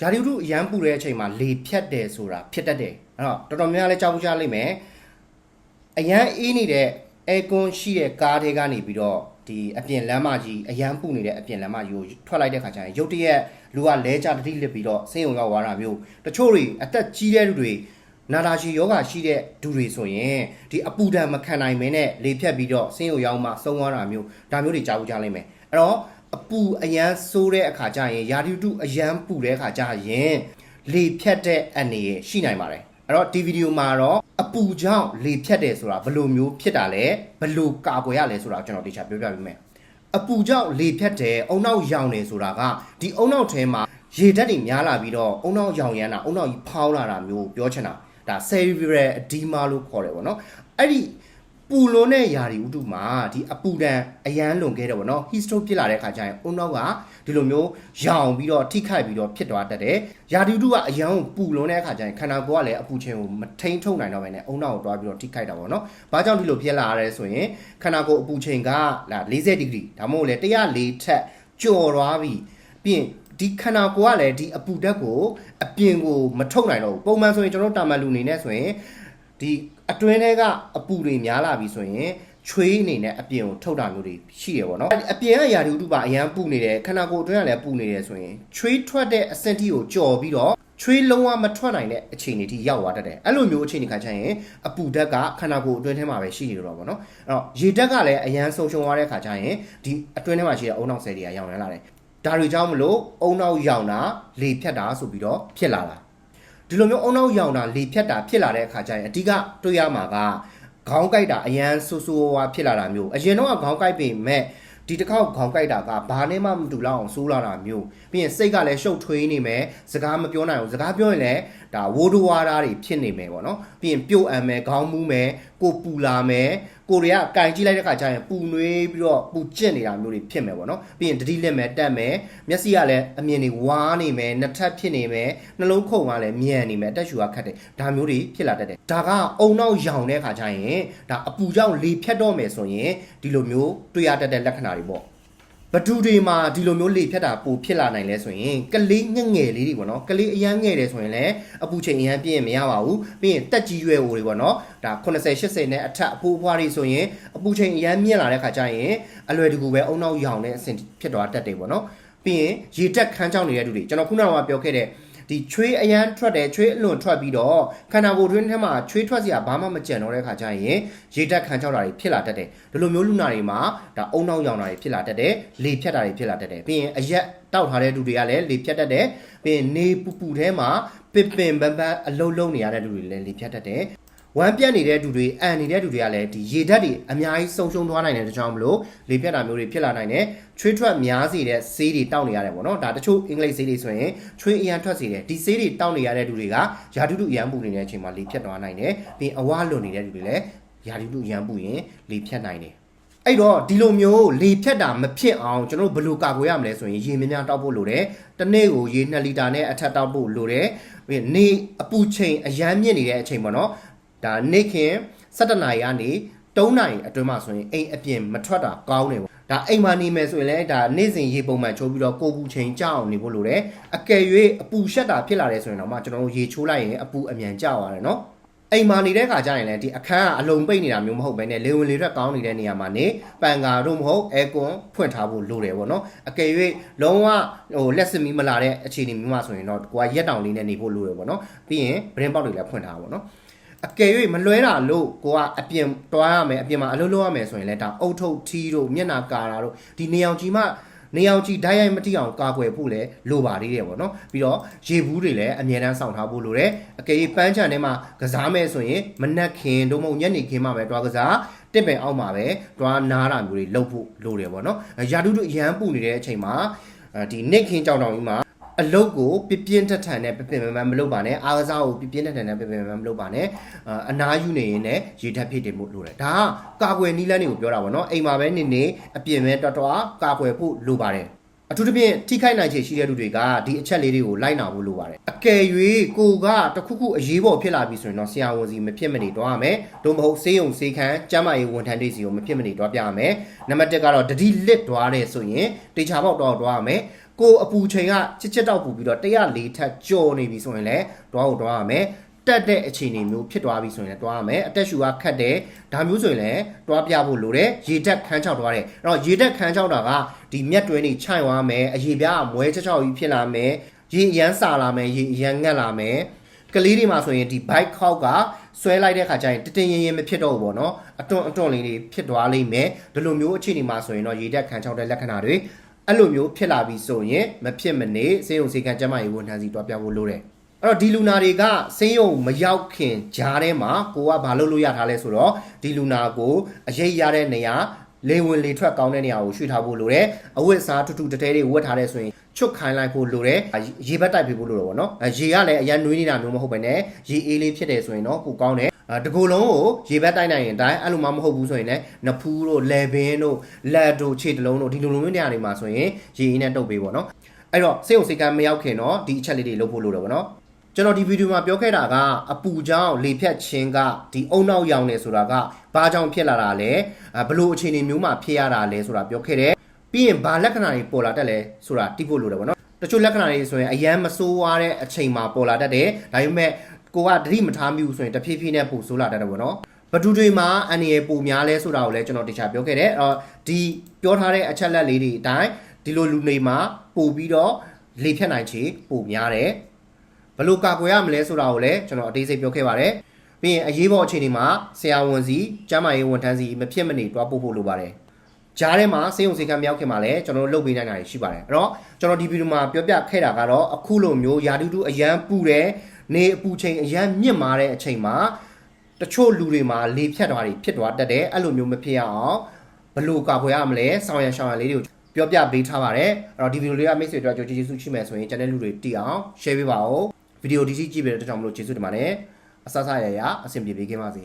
ရာသီဥတုအရန်ပူတဲ့အချိန်မှာလေဖြတ်တယ်ဆိုတာဖြစ်တတ်တယ်အဲ့တော့တော်တော်များများလဲကြောက်ကြလိမ့်မယ်အရန်အေးနေတဲ့အဲကွန်ရှိတဲ့ကားတွေကနေပြီးတော့ဒီအပြင်လမ်းမကြီးအရန်ပူနေတဲ့အပြင်လမ်းမကြီးကိုထွက်လိုက်တဲ့ခါကျရင်ရုတ်တရက်လူကလဲကြတတိလစ်ပြီးတော့ဆင်းုံရောက်သွားတာမျိုးတချို့တွေအသက်ကြီးတဲ့လူတွေနာတာရှည်ယောဂရှိတဲ့ဒူတွေဆိုရင်ဒီအပူဒဏ်မခံနိုင်မင်းနဲ့လေဖြတ်ပြီးတော့ဆင်းုံရောက်မှဆုံးသွားတာမျိုးဒါမျိုးတွေကြောက်ကြလိမ့်မယ်အဲ့တော့ အပူအရန်ဆိုးတဲ့အခါကျရင်ယာတီတုအရန်ပူတဲ့အခါကျရင်လေဖြတ်တဲ့အနေရရှိနိုင်ပါတယ်အဲ့တော့ဒီဗီဒီယိုမှာတော့အပူကြောင့်လေဖြတ်တယ်ဆိုတာဘယ်လိုမျိုးဖြစ်တာလဲဘယ်လိုကာကွယ်ရလဲဆိုတာကျွန်တော်တေချာပြောပြပေးမယ်အပူကြောင့်လေဖြတ်တယ်အုံနောက်ရောင်တယ်ဆိုတာကဒီအုံနောက်ထဲမှာရေဓာတ်တွေများလာပြီးတော့အုံနောက်ရောင်ရမ်းတာအုံနောက်ကြီးဖောင်းလာတာမျိုးပြောချင်တာဒါ cerebral edema လို့ခေါ်တယ်ပေါ့နော်အဲ့ဒီ ပူလွန်တဲ့ယာရီဥတုမှာဒီအပူဒဏ်အရန်လွန်ခဲ့တယ်ပေါ့နော် heat stroke ဖြစ်လာတဲ့အခါကျရင်အုံနောက်ကဒီလိုမျိုးရောင်ပြီးတော့ထိခိုက်ပြီးတော့ဖြစ်သွားတတ်တယ်ယာရီဥတုကအရန်ကိုပူလွန်တဲ့အခါကျရင်ခန္ဓာကိုယ်ကလည်းအပူချိန်ကိုမထိန်ထုတ်နိုင်တော့ဘဲနဲ့အုံနောက်ကိုတွားပြီးတော့ထိခိုက်တာပေါ့နော်ဘာကြောင့်ဒီလိုဖြစ်လာရလဲဆိုရင်ခန္ဓာကိုယ်အပူချိန်ကလာ40ဒီဂရီဒါမှမဟုတ်လေ104ထက်ကျော်သွားပြီပြီးရင်ဒီခန္ဓာကိုယ်ကလည်းဒီအပူဓာတ်ကိုအပြင်ကိုမထုတ်နိုင်တော့ဘူးပုံမှန်ဆိုရင်ကျွန်တော်တို့တာမန်လူအနေနဲ့ဆိုရင် ဒီအတွင်းထဲကအပူတွေများလာပြီဆိုရင်ချွေးအနေနဲ့အပြင်ကိုထုတ်တာမျိုးတွေရှိရပေါ့နော်အပြင်ကယာဒီဥတုပါအရန်ပူနေတယ်ခန္ဓာကိုယ်အတွင်းကလည်းပူနေတယ်ဆိုရင်ချွေးထွက်တဲ့အဆင့်ထိကိုကြော်ပြီးတော့ချွေးလုံးဝမထွက်နိုင်တဲ့အခြေအနေထိရောက်သွားတတ်တယ်အဲ့လိုမျိုးအခြေအနေခါကျရင်အပူဓာတ်ကခန္ဓာကိုယ်အတွင်းထဲမှာပဲရှိနေတော့ပေါ့နော်အဲ့တော့ရေဓာတ်ကလည်းအရန်ဆုံးရှုံသွားတဲ့ခါကျရင်ဒီအတွင်းထဲမှာရှိတဲ့အုံနောက်ဆဲတွေကရောင်ရမ်းလာတယ်ဒါတွေကြောင့်မလို့အုံနောက်ရောင်တာလေဖြတ်တာဆိုပြီးတော့ဖြစ်လာတာ ဒီလိုမျိုးအုံနောက်ရောင်တာလေဖြတ်တာဖြစ်လာတဲ့အခါကျရင်အဓိကတွေ့ရမှာကခေါင်းကိုက်တာအရန်ဆူဆူဝါဖြစ်လာတာမျိုးအရင်တော့ကခေါင်းကိုက်ပေမဲ့ဒီတစ်ခေါက်ခေါင်းကိုက်တာကဘာနဲ့မှမတူလောက်အောင်ဆိုးလာတာမျိုးပြီးရင်စိတ်ကလည်းရှုပ်ထွေးနေမယ်စကားမပြောနိုင်ဘူးစကားပြောရင်လည်းဒါဝိုးဒဝါးတွေဖြစ်နေမယ်ပေါ့နော်ပြီးရင်ပြုတ်အံမယ်ခေါင်းမူးမယ်ကိုပူလာမယ် ကိုတွေကကင်ကြည့်လိုက်တဲ့ခါကျရင်ပူနွေးပြီးတော့ပူကျင့်နေတာမျိုးတွေဖြစ်မယ်ပေါ့နော်ပြီးရင်တတိလက်မယ်တက်မယ်မျက်စိကလည်းအမြင်တွေဝါးနေမယ်နှစ်ထပ်ဖြစ်နေမယ်နှလုံးခုန်ကလည်းမြန်နေမယ်အတက်ရှူကခတ်တယ်ဒါမျိုးတွေဖြစ်လာတတ်တယ်ဒါကအုံနောက်ရောင်တဲ့ခါကျရင်ဒါအပူကြောင့်လေဖြတ်တော့မယ်ဆိုရင်ဒီလိုမျိုးတွေ့ရတတ်တဲ့လက္ခဏာတွေပေါ့ ဘဒူတွေမှာဒီလိုမျိုးလေဖြတ်တာပိုဖြစ်လာနိုင်လဲဆိုရင်ကလေးငက်ငယ်လေးတွေပေါ့နော်ကလေးအရန်ငယ်တယ်ဆိုရင်လည်းအပူချိန်အရန်ပြည့်ရင်မရပါဘူးပြီးရင်တက်ကြီးရွယ်ဟိုတွေပေါ့နော်ဒါ80 80နဲ့အထက်အဖိုးအဖွားတွေဆိုရင်အပူချိန်အရန်မြင့်လာတဲ့ခါကျရင်အလွယ်တကူပဲအုံနောက်ရောင်တဲ့အဆင့်ဖြစ်သွားတတ်တယ်ပေါ့နော်ပြီးရင်ရေတက်ခန်းချောင်းနေတဲ့လူတွေကျွန်တော်ခုနကပြောခဲ့တဲ့ ဒီချွေးအရန်ထွက်တယ်ချွေးအလွန်ထွက်ပြီးတော့ခန္ဓာကိုယ်တွင်းထဲမှာချွေးထွက်စရာဘာမှမကြံတော့တဲ့ခါကျရင်ရေတက်ခန်းချောက်တာတွေဖြစ်လာတတ်တယ်ဒီလိုမျိုးလူနာတွေမှာဒါအုံနောက်ရောင်တာတွေဖြစ်လာတတ်တယ်လေဖြတ်တာတွေဖြစ်လာတတ်တယ်ပြီးရင်အရက်တောက်ထားတဲ့လူတွေကလည်းလေဖြတ်တတ်တယ်ပြီးရင်နေပူပူထဲမှာပင်ပင်ပန်းပန်းအလုံးလုံးနေရတဲ့လူတွေလည်းလေဖြတ်တတ်တယ် ဝမ်းပြက်နေတဲ့လူတွေအန်နေတဲ့လူတွေကလည်းဒီရေဓာတ်တွေအများကြီးဆုံးရှုံးသွားနိုင်တဲ့ကြောင့်မလို့လေပြတ်တာမျိုးတွေဖြစ်လာနိုင်တယ်ချွေးထွက်များစေတဲ့ဆေးတွေတောက်နေရတယ်ပေါ့နော်ဒါတချို့အင်္ဂလိပ်ဆေးတွေဆိုရင်ချွေးအရန်ထွက်စေတယ်ဒီဆေးတွေတောက်နေရတဲ့လူတွေကယာတုတုအရန်ပူနေတဲ့အချိန်မှာလေဖြတ်သွားနိုင်တယ်ပြီးအဝါလွန်နေတဲ့လူတွေလည်းယာတုတုအရန်ပူရင်လေဖြတ်နိုင်တယ်အဲ့တော့ဒီလိုမျိုးလေဖြတ်တာမဖြစ်အောင်ကျွန်တော်တို့ဘယ်လိုကာကွယ်ရမလဲဆိုရင်ရေများများတောက်ဖို့လိုတယ်။တစ်နေ့ကိုရေ2လီတာနဲ့အထက်တောက်ဖို့လိုတယ်။ပြီးရင်နေအပူချိန်အရန်မြင့်နေတဲ့အချိန်ပေါ့နော်။ ဒါနေ့ခင်7နာရီကနေ3နာရီအတွင်းမှာဆိုရင်အိမ်အပြင်မထွက်တာကောင်းတယ်ပေါ့။ဒါအိမ်မှာနေမယ်ဆိုရင်လည်းဒါနေ့စဉ်ရေပုံမှန်ချိုးပြီးတော့ကိုယ်ပူချိန်ကြောက်အောင်နေဖို့လိုတယ်။အကယ်၍အပူရှက်တာဖြစ်လာတယ်ဆိုရင်တော့မှကျွန်တော်တို့ရေချိုးလိုက်ရင်အပူအမြန်ကြောက်ရတယ်နော်။အိမ်မာနေတဲ့ခါကျရင်လည်းဒီအခန်းကအလုံးပိတ်နေတာမျိုးမဟုတ်ဘဲနဲ့လေဝင်လေထွက်ကောင်းနေတဲ့နေရာမှာနေပန်ကာတို့မဟုတ်အဲကွန်ဖွင့်ထားဖို့လိုတယ်ပေါ့နော်အကယ်၍လုံးဝဟိုလက်စမီမလာတဲ့အခြေအနေမျိုးမှဆိုရင်တော့ကိုကရက်တောင်လေးနဲ့နေဖို့လိုတယ်ပေါ့နော်ပြီးရင်ဗရင်ပေါက်တွေလည်းဖွင့်ထားပါပေါ့နော် အကယ်၍မလွဲတာလို့ကိုကအပြင်တွားရမယ်အပြင်မှာအလုပ်လုပ်ရမယ်ဆိုရင်လည်းဒါအုတ်ထုတ်ထီးတို့မျက်နာကာတာတို့ဒီနေအောင်ကြီးမှနေအောင်ကြီးဓာတ်ရိုက်မတိအောင်ကာကွယ်ဖို့လည်းလိုပါသေးတယ်ပေါ့နော်ပြီးတော့ရေဘူးတွေလည်းအမြဲတမ်းစောင့်ထားဖို့လိုတယ်အကယ်၍ပန်းချန်ထဲမှာကစားမယ်ဆိုရင်မနက်ခင်တို့မဟုတ်ညနေခင်းမှပဲတွားကစားတစ်ပင်အောက်မှာပဲတွားနားတာမျိုးတွေလုပ်ဖို့လိုတယ်ပေါ့နော်ရာတူတူအရန်ပူနေတဲ့အချိန်မှာအဲဒီနစ်ခင်းကြောင်တောင်ကြီးမှာ အလုတ်ကိုပြပြင်းထက်ထန်နဲ့ပြပြမမမလုပ်ပါနဲ့အားကစားကိုပြပြင်းထက်ထန်နဲ့ပြပြမမမလုပ်ပါနဲ့အာအနားယူနေရင်လည်းရေဓာတ်ဖြစ်တယ်မို့လို့တယ်ဒါကကာကွယ်နီးလန်းတွေကိုပြောတာပေါ့နော်အိမ်မှာပဲနေနေအပြင်ပဲတော်တော်ကာကွယ်ဖို့လိုပါတယ် အထူးသဖြင့်ထိခိုက်နိုင်ခြေရှိတဲ့လူတွေကဒီအချက်လေးတွေကိုလိုက်နာဖို့လိုပါတယ်အကယ်၍ကိုကတခုခုအရေးပေါ်ဖြစ်လာပြီဆိုရင်တော့ဆရာဝန်စီမဖြစ်မနေတော့ရမယ်တို့မဟုတ်ဆေးရုံဆေးခန်းကျန်းမာရေးဝန်ထမ်းတွေစီကိုမဖြစ်မနေတော့ပြရမယ်နံပါတ်1ကတော့တတိလစ်သွားတယ်ဆိုရင်တေချာပေါက်တော့တော့ရမယ်ကိုအပူချိန်ကချစ်ချစ်တောက်ပူပြီးတော့104ထက်ကျော်နေပြီဆိုရင်လည်းတွားကိုတွားရမယ် တက်တဲ့အခြေအနေမျိုးဖြစ်သွားပြီဆိုရင်လည်းတွားရမယ်အသက်ရှူကခတ်တယ်ဒါမျိုးဆိုရင်လည်းတွားပြဖို့လိုတယ်ရေတက်ခန်းချောက်တွားတယ်အဲ့တော့ရေတက်ခန်းချောက်တာကဒီမျက်တွင်းတွေခြိုက်သွားမယ်အရေပြားကမွဲချောက်ချောက်ကြီးဖြစ်လာမယ်ရေအရမ်းစာလာမယ်ရေအရမ်းငတ်လာမယ်ကလေးတွေမှာဆိုရင်ဒီ bike ခောက်ကဆွဲလိုက်တဲ့ခါကျရင်တတင်ရင်ရင်မဖြစ်တော့ဘူးပေါ့နော်အတွန့်အတွန့်လေးတွေဖြစ်သွားလိမ့်မယ်ဒီလိုမျိုးအခြေအနေမှာဆိုရင်တော့ရေတက်ခံချောက်တဲ့လက္ခဏာတွေအဲ့လိုမျိုးဖြစ်လာပြီဆိုရင်မဖြစ်မနေစေယုံစေကံကျန်းမာရေးဝန်ထမ်းစီတွားပြဖို့လိုတယ် အဲ့တော့ဒီလူနာတွေကစေယုံမရောက်ခင်ဂျားထဲမှာကိုကဘာလုပ်လို့ရထားလဲဆိုတော့ဒီလူနာကိုအရေးရတဲ့နေရာလေဝင်လေထွက်ကောင်းတဲ့နေရာကိုရွှေ့ထားဖို့လိုတယ်အဝတ်စားထူးထူးတတဲတွေဝတ်ထားတဲ့ဆိုရင်ချွတ်ခိုင်းလိုက်ဖို့လိုတယ်ရေဘက်တိုက်ပေးဖို့လိုတယ်ပေါ့နော်အဲရေကလည်းအရန်နွေးနေတာမျိုးမဟုတ်ပဲねရေအေးလေးဖြစ်တယ်ဆိုရင်တော့ကိုကောင်းတယ်အဲတကူလုံးကိုရေဘက်တိုက်နိုင်ရင်တိုင်းအဲ့လိုမှမဟုတ်ဘူးဆိုရင်လည်းနဖူးတို့လေဘင်းတို့လက်တို့ခြေတလုံးတို့ဒီလိုလိုမျိုးနေရာတွေမှာဆိုရင်ရေအေးနဲ့တုပ်ပေးပေါ့နော်အဲ့တော့စေုံစိတ်ကမ်းမရောက်ခင်တော့ဒီအချက်လေးတွေလုပ်ဖို့လိုတယ်ပေါ့နော် ကျွန်တော်ဒီဗီဒီယိုမှာပြောခဲ့တာကအပူကြောင့်လေဖြတ်ခြင်းကဒီအုံနောက်ရောင်နေဆိုတာကဘာကြောင့်ဖြစ်လာတာလဲအဲဘလို့အခြေအနေမျိုးမှာဖြစ်ရတာလဲဆိုတာပြောခဲ့တယ်ပြီးရင်ဘာလက္ခဏာတွေပေါ်လာတတ်လဲဆိုတာသိဖို့လိုတယ်ပေါ့နော်တချို့လက္ခဏာတွေဆိုရင်အယမ်းမဆိုးဝါးတဲ့အချိန်မှာပေါ်လာတတ်တယ်ဒါပေမဲ့ကိုကတတိမထားမိဘူးဆိုရင်တဖြည်းဖြည်းနဲ့ပိုဆိုးလာတတ်တယ်ပေါ့နော်ဘဒူတွေမှာအန်ရယ်ပိုများလဲဆိုတာကိုလည်းကျွန်တော်တခြားပြောခဲ့တယ်အဲ့တော့ဒီပြောထားတဲ့အချက်လက်လေးတွေအတိုင်းဒီလိုလူတွေမှာပို့ပြီးတော့လေဖြတ်နိုင်ချေပိုများတယ် ဘယ်လို့ကာကွယ်ရမလဲဆိုတာကိုလည်းကျွန်တော်အသေးစိတ်ပြောခဲ့ပါတယ်။ပြီးရင်အရေးပေါ်အခြေအနေမှာဆရာဝန်စီကျန်းမာရေးဝန်ထမ်းစီမဖြစ်မနေတွားပို့ဖို့လိုပါတယ်။ကြားထဲမှာစေယုံစေကံမြောက်ခင်မှာလည်းကျွန်တော်တို့လုပ်ပေးနိုင်တာရှိပါတယ်။အဲ့တော့ကျွန်တော်ဒီဗီဒီယိုမှာပြောပြခဲ့တာကတော့အခုလိုမျိုးယာတူတူအရန်ပူတဲ့နေအပူချိန်အရန်မြင့်မာတဲ့အချိန်မှာတချို့လူတွေမှာလေဖြတ်သွားတွေဖြစ်သွားတတ်တယ်အဲ့လိုမျိုးမဖြစ်ရအောင်ဘယ်လို့ကာကွယ်ရမလဲဆောင်ရန်ရှောင်ရန်လေးတွေကိုပြောပြပေးထားပါတယ်အဲ့တော့ဒီဗီဒီယိုလေးကမိတ်ဆွေတို့ကြိုကျေးဇူးရှိမယ်ဆိုရင် channel လူတွေတည်အောင် share ပေးပါဦး ဗီဒီယိုဒီစီကြည့်ပေးတဲ့အတွက်ကြောင့်မလို့ကျေးဇူးတင်ပါတယ်အဆဆရရအဆင်ပြေပေးခင်ပါစေ